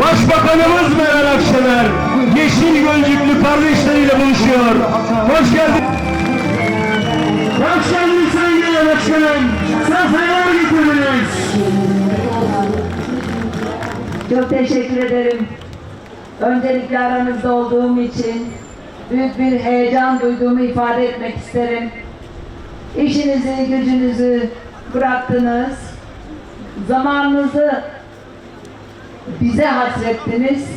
Başbakanımız Meral Akşener yeşil gözlüklü kardeşleriyle buluşuyor. Hoş geldin. Hoş geldin Sayın Genel Başkanım. Sefalar getirdiniz. Çok teşekkür ederim. Öncelikle aranızda olduğum için büyük bir heyecan duyduğumu ifade etmek isterim. İşinizi, gücünüzü bıraktınız. Zamanınızı bize hasrettiniz.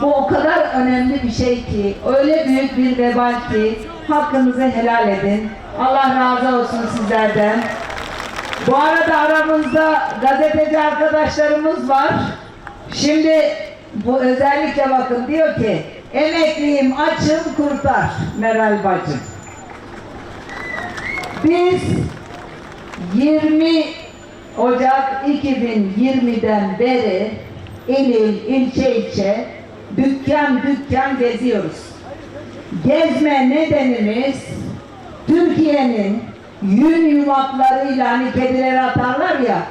Bu o kadar önemli bir şey ki, öyle büyük bir vebal ki hakkınızı helal edin. Allah razı olsun sizlerden. Bu arada aramızda gazeteci arkadaşlarımız var. Şimdi bu özellikle bakın diyor ki emekliyim açım kurtar Meral bacım. Biz 20 Ocak 2020'den beri ilin ilçe ilçe dükkan dükkan geziyoruz. Gezme nedenimiz Türkiye'nin yün yumaklarıyla hani kedileri atarlar ya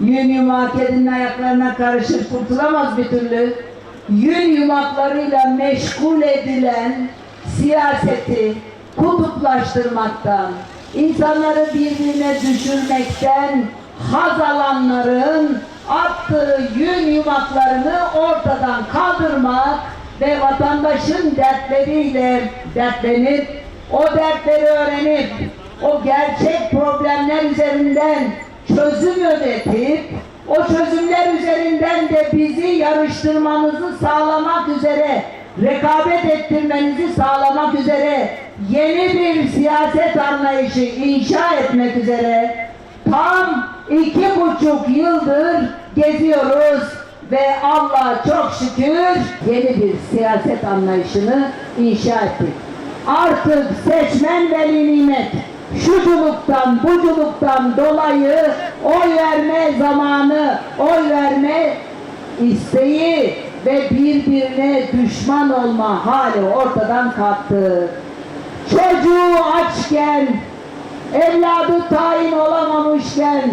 yün yumağı kedinin ayaklarına karışır kurtulamaz bir türlü yün yumaklarıyla meşgul edilen siyaseti kutuplaştırmaktan insanları birbirine düşürmekten haz alanların attığı yün yumaklarını ortadan kaldırmak ve vatandaşın dertleriyle dertlenip o dertleri öğrenip o gerçek problemler üzerinden çözüm üretip o çözümler üzerinden de bizi yarıştırmanızı sağlamak üzere rekabet ettirmenizi sağlamak üzere yeni bir siyaset anlayışı inşa etmek üzere tam iki buçuk yıldır geziyoruz ve Allah çok şükür yeni bir siyaset anlayışını inşa ettik. Artık seçmen veli nimet şuculuktan buculuktan dolayı oy verme zamanı, oy verme isteği ve birbirine düşman olma hali ortadan kalktı. Çocuğu açken, evladı tayin olamamışken,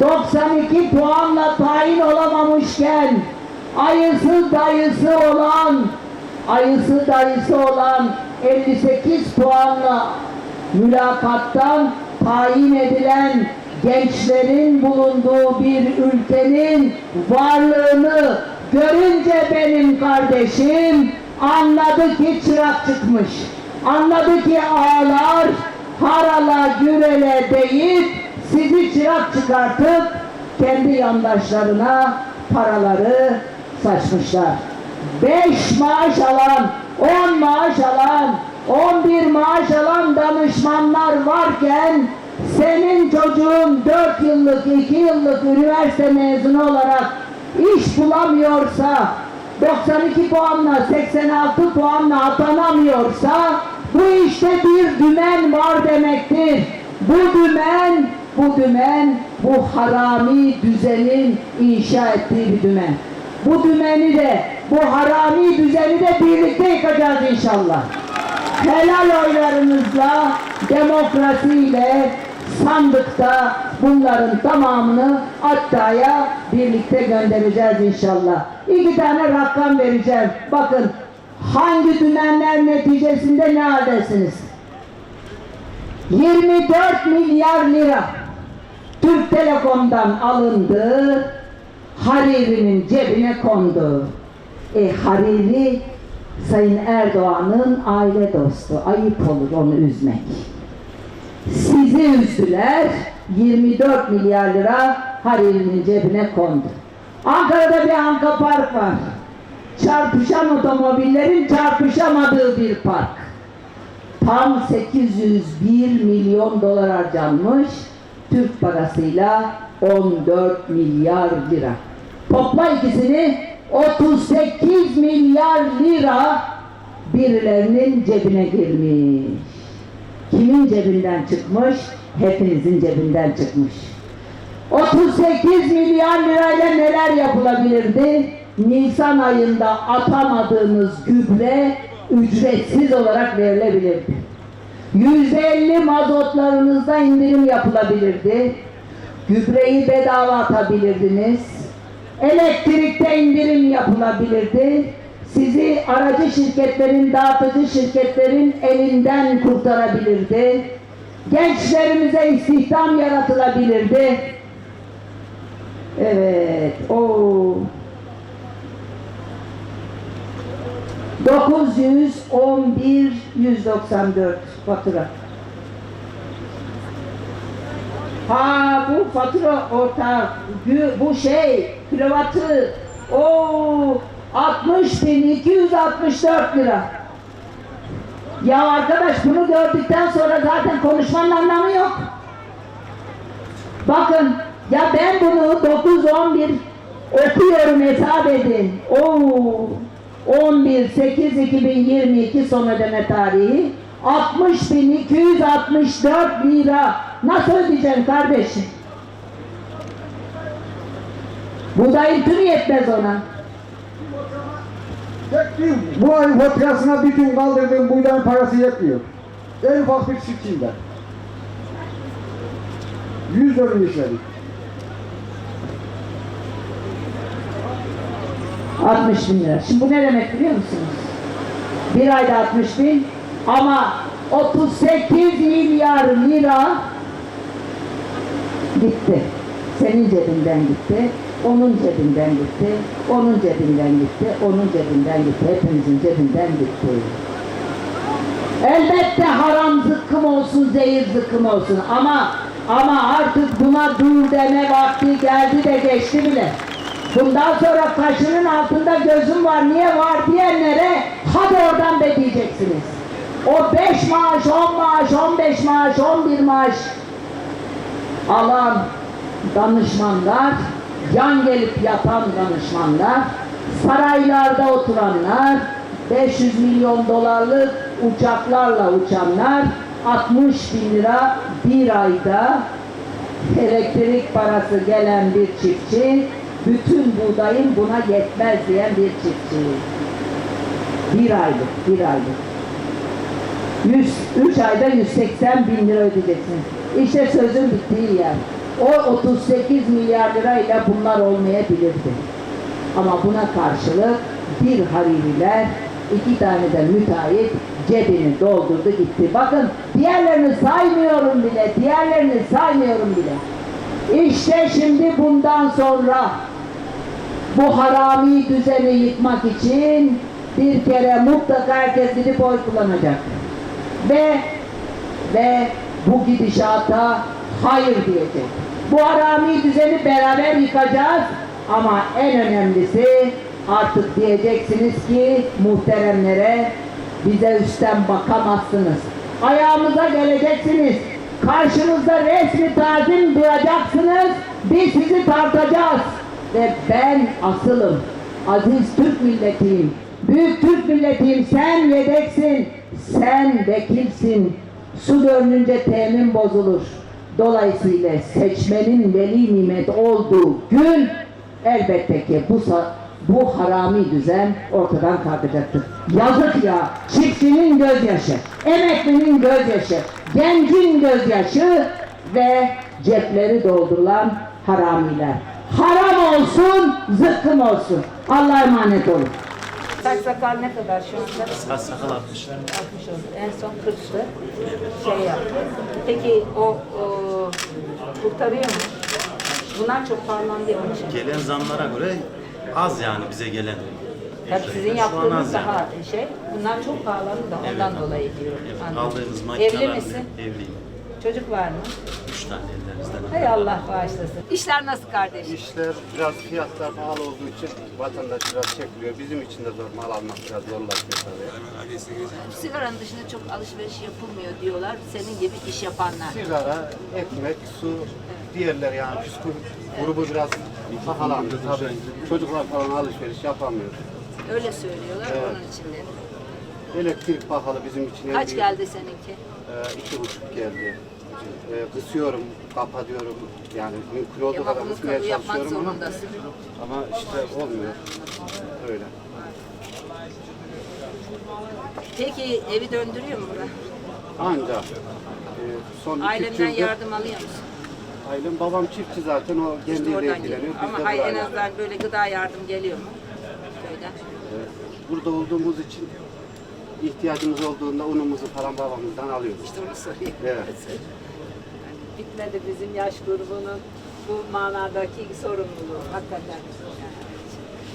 92 puanla tayin olamamışken, ayısı dayısı olan, ayısı dayısı olan 58 puanla mülakattan tayin edilen gençlerin bulunduğu bir ülkenin varlığını görünce benim kardeşim anladı ki çırak çıkmış. Anladı ki ağlar harala gürele deyip sizi çırak çıkartıp kendi yandaşlarına paraları saçmışlar. Beş maaş alan, on maaş alan, 11 maaş alan danışmanlar varken senin çocuğun 4 yıllık, 2 yıllık üniversite mezunu olarak iş bulamıyorsa 92 puanla 86 puanla atanamıyorsa bu işte bir dümen var demektir. Bu dümen, bu dümen bu harami düzenin inşa ettiği bir dümen. Bu dümeni de, bu harami düzeni de birlikte yıkacağız inşallah helal oylarınızla, demokrasiyle sandıkta bunların tamamını Atta'ya birlikte göndereceğiz inşallah. İki tane rakam vereceğim. Bakın hangi dümenler neticesinde ne haldesiniz? 24 milyar lira Türk Telekom'dan alındı, Hariri'nin cebine kondu. E Hariri Sayın Erdoğan'ın aile dostu. Ayıp olur onu üzmek. Sizi üzdüler. 24 milyar lira Hariri'nin cebine kondu. Ankara'da bir Anka Park var. Çarpışan otomobillerin çarpışamadığı bir park. Tam 801 milyon dolar harcanmış. Türk parasıyla 14 milyar lira. Topla ikisini 38 milyar lira birilerinin cebine girmiş. Kimin cebinden çıkmış? Hepinizin cebinden çıkmış. 38 milyar lirayla neler yapılabilirdi? Nisan ayında atamadığınız gübre ücretsiz olarak verilebilirdi. %50 mazotlarınızda indirim yapılabilirdi. Gübreyi bedava atabilirdiniz Elektrikte indirim yapılabilirdi. Sizi aracı şirketlerin, dağıtıcı şirketlerin elinden kurtarabilirdi. Gençlerimize istihdam yaratılabilirdi. Evet, o 911 194 fatura. Ha bu fatura ortak, gü- bu şey, kilovatı, o 60.264 lira. Ya arkadaş bunu gördükten sonra zaten konuşmanın anlamı yok. Bakın ya ben bunu 9-11 okuyorum hesap edin. Oo, 11 8 2022 son ödeme tarihi 60.264 lira. Nasıl ödeyeceksin kardeşim? Buğdayın tümü yetmez ona. Yetmiyor. Bu ayın faturasına bir gün kaldırdığım buğdayın parası yetmiyor. En ufak bir çiftçiyim ben. 100 dönüm işledik. 60 bin lira. Şimdi bu ne demek biliyor musunuz? Bir ayda 60 bin ama 38 milyar lira gitti. Senin cebinden gitti, onun cebinden gitti, onun cebinden gitti, onun cebinden gitti, hepimizin cebinden gitti. Elbette haram zıkkım olsun, zehir zıkkım olsun ama ama artık buna dur deme vakti geldi de geçti bile. Bundan sonra kaşının altında gözüm var, niye var diyenlere hadi oradan be diyeceksiniz. O beş maaş, on maaş, on beş maaş, on bir maaş alan danışmanlar, yan gelip yatan danışmanlar, saraylarda oturanlar, 500 milyon dolarlık uçaklarla uçanlar, 60 bin lira bir ayda elektrik parası gelen bir çiftçi, bütün buğdayın buna yetmez diyen bir çiftçi. Bir aylık, bir aylık. 100, 3 ayda 180 bin lira ödeyeceksiniz. İşte sözün bittiği yer. O 38 milyar lirayla bunlar olmayabilirdi. Ama buna karşılık bir haririler, iki tane de müteahhit cebini doldurdu gitti. Bakın diğerlerini saymıyorum bile, diğerlerini saymıyorum bile. İşte şimdi bundan sonra bu harami düzeni yıkmak için bir kere mutlaka herkes gidip oy kullanacak. Ve ve bu gidişata hayır diyecek. Bu harami düzeni beraber yıkacağız ama en önemlisi artık diyeceksiniz ki muhteremlere bize üstten bakamazsınız. Ayağımıza geleceksiniz. Karşınızda resmi tazim duyacaksınız. Biz sizi tartacağız. Ve ben asılım. Aziz Türk milletiyim. Büyük Türk milletiyim. Sen yedeksin. Sen vekilsin. Su görününce temin bozulur. Dolayısıyla seçmenin veli nimet olduğu gün elbette ki bu bu harami düzen ortadan kalkacaktır. Yazık ya, çiftçinin gözyaşı, emeklinin gözyaşı, gencin gözyaşı ve cepleri doldurulan haramiler. Haram olsun, zıkkım olsun. Allah'a emanet olun. Saç sakal ne kadar şu anda? Saç sakal 60. 60 oldu. En son 40'tı. Şey yaptı. Peki o, o kurtarıyor mu? Bunlar çok pahalandı ya onun için. Gelen zamlara göre az yani bize gelen. Tabii sizin yaptığınız az yani. daha şey. Bunlar çok pahalandı da ondan Evet. dolayı diyorum. Evet, Anladım. aldığımız makineler Evli misin? Evliyim. Çocuk var mı? Üç tane ellerinizden. Hay Allah bağışlasın. İşler nasıl kardeşim? İşler biraz fiyatlar pahalı olduğu için vatandaş biraz çekiliyor. Bizim için de zor mal almak biraz zorlaşıyor tabii. Sigaranın dışında çok alışveriş yapılmıyor diyorlar. Senin gibi iş yapanlar. Sigara, ekmek, su, diğerler yani püskü grubu biraz pahalandı tabii. Çocuklar falan alışveriş yapamıyor. Öyle söylüyorlar Evet. onun için dedim. Elektrik pahalı bizim için. en Kaç büyük. geldi seninki? Ee, iki buçuk geldi. Ee, kısıyorum, kapatıyorum. Yani mümkün olduğu kadar bunu kısmaya kabul yapmak çalışıyorum ama, zorundasın. ama işte olmuyor. Öyle. Peki evi döndürüyor mu buna? Ancak e, son iki, üç Ailenden yıldır, yardım alıyor musun? Ailem babam çiftçi zaten o İşte kendiyle oradan ilgileniyor. Ama de hay, en azından böyle gıda yardım geliyor mu? Köyden. Evet. Burada olduğumuz için ihtiyacımız olduğunda unumuzu falan babamızdan alıyoruz. İşte onu sorayım. Evet. Bitmedi bizim yaş grubunun bu manadaki sorumluluğu hakikaten.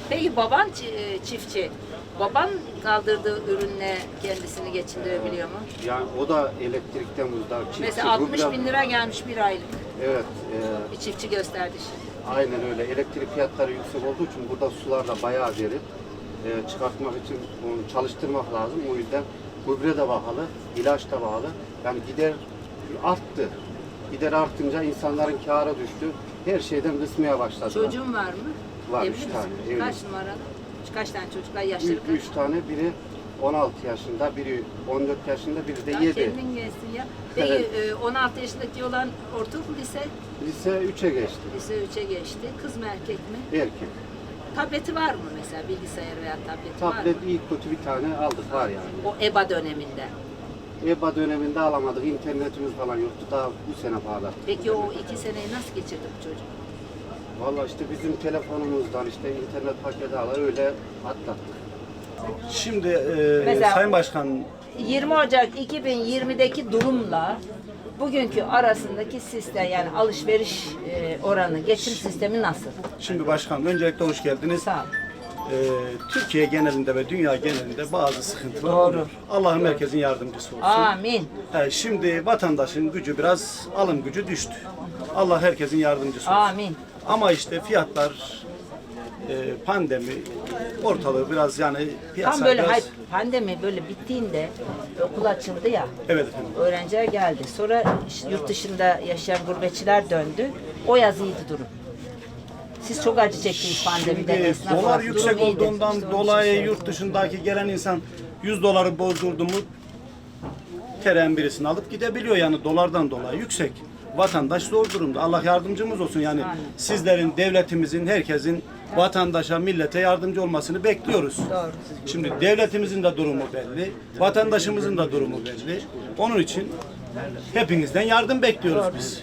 Peki baban e, çiftçi. Baban kaldırdığı ürünle kendisini geçindirebiliyor mu? Yani o da elektrikten muzdarip. Çiftçi, Mesela 60 ruble- bin lira gelmiş bir aylık. Evet. e, Bir çiftçi gösterdi şimdi. aynen öyle. Elektrik fiyatları yüksek olduğu için burada sularla bayağı derin. E, çıkartmak için onu çalıştırmak lazım. O yüzden gübre de pahalı, ilaç da pahalı. Yani gider arttı. Gider artınca insanların kârı düştü. Her şeyden kısmaya başladılar. Çocuğun var mı? Var, Evli üç misin? tane, evli. Kaç numaralı? Kaç tane çocuklar? Yaşları Üç, kaç? üç tane biri 16 yaşında, biri 14 yaşında, biri de Ya 7. kendin gelsin ya. Peki Evet. e, 16 yaşındaki olan ortaokul lise, Lise 3'e geçti. lise 3'e geçti. Kız mı erkek mi? Erkek. Tableti var mı mesela bilgisayar veya tableti var Tablet mı? iyi kötü bir tane aldık var yani. O EBA döneminde. EBA döneminde alamadık. internetimiz falan yoktu. Daha bu sene pahalı. Peki o iki seneyi nasıl geçirdi bu çocuk? Valla işte bizim telefonumuzdan işte internet paketi ala öyle atlattık. Şimdi e, Mesela- Sayın Başkan 20 Ocak 2020'deki durumla bugünkü arasındaki sistem yani alışveriş e, oranı, geçim sistemi nasıl? şimdi başkan öncelikle hoş geldiniz. Sağ ol. E, Türkiye genelinde ve dünya genelinde bazı sıkıntılar Doğru. oluyor. Allah'ın herkesin yardımcısı olsun. Amin. E, şimdi vatandaşın gücü biraz alım gücü düştü. Allah herkesin yardımcısı olsun. Amin. Ama işte fiyatlar e, pandemi ortalığı biraz yani piyasa Tam böyle biraz... hay- pandemi böyle bittiğinde okul açıldı ya. Evet efendim. Öğrenciler geldi. Sonra yurt dışında yaşayan gurbetçiler döndü. O yaz iyiydi durum. Siz çok acı çektiniz pandemiden. Şimdi dolar olarak. yüksek Durum iyiydi. olduğundan için dolayı söyledim. yurt dışındaki gelen insan 100 doları bozdurdu mu teren birisini alıp gidebiliyor yani dolardan dolayı yüksek. Vatandaş zor durumda. Allah yardımcımız olsun yani sizlerin, devletimizin, herkesin vatandaşa, millete yardımcı olmasını bekliyoruz. Doğru. Şimdi devletimizin de durumu belli, vatandaşımızın da durumu belli. Onun için hepinizden yardım bekliyoruz biz.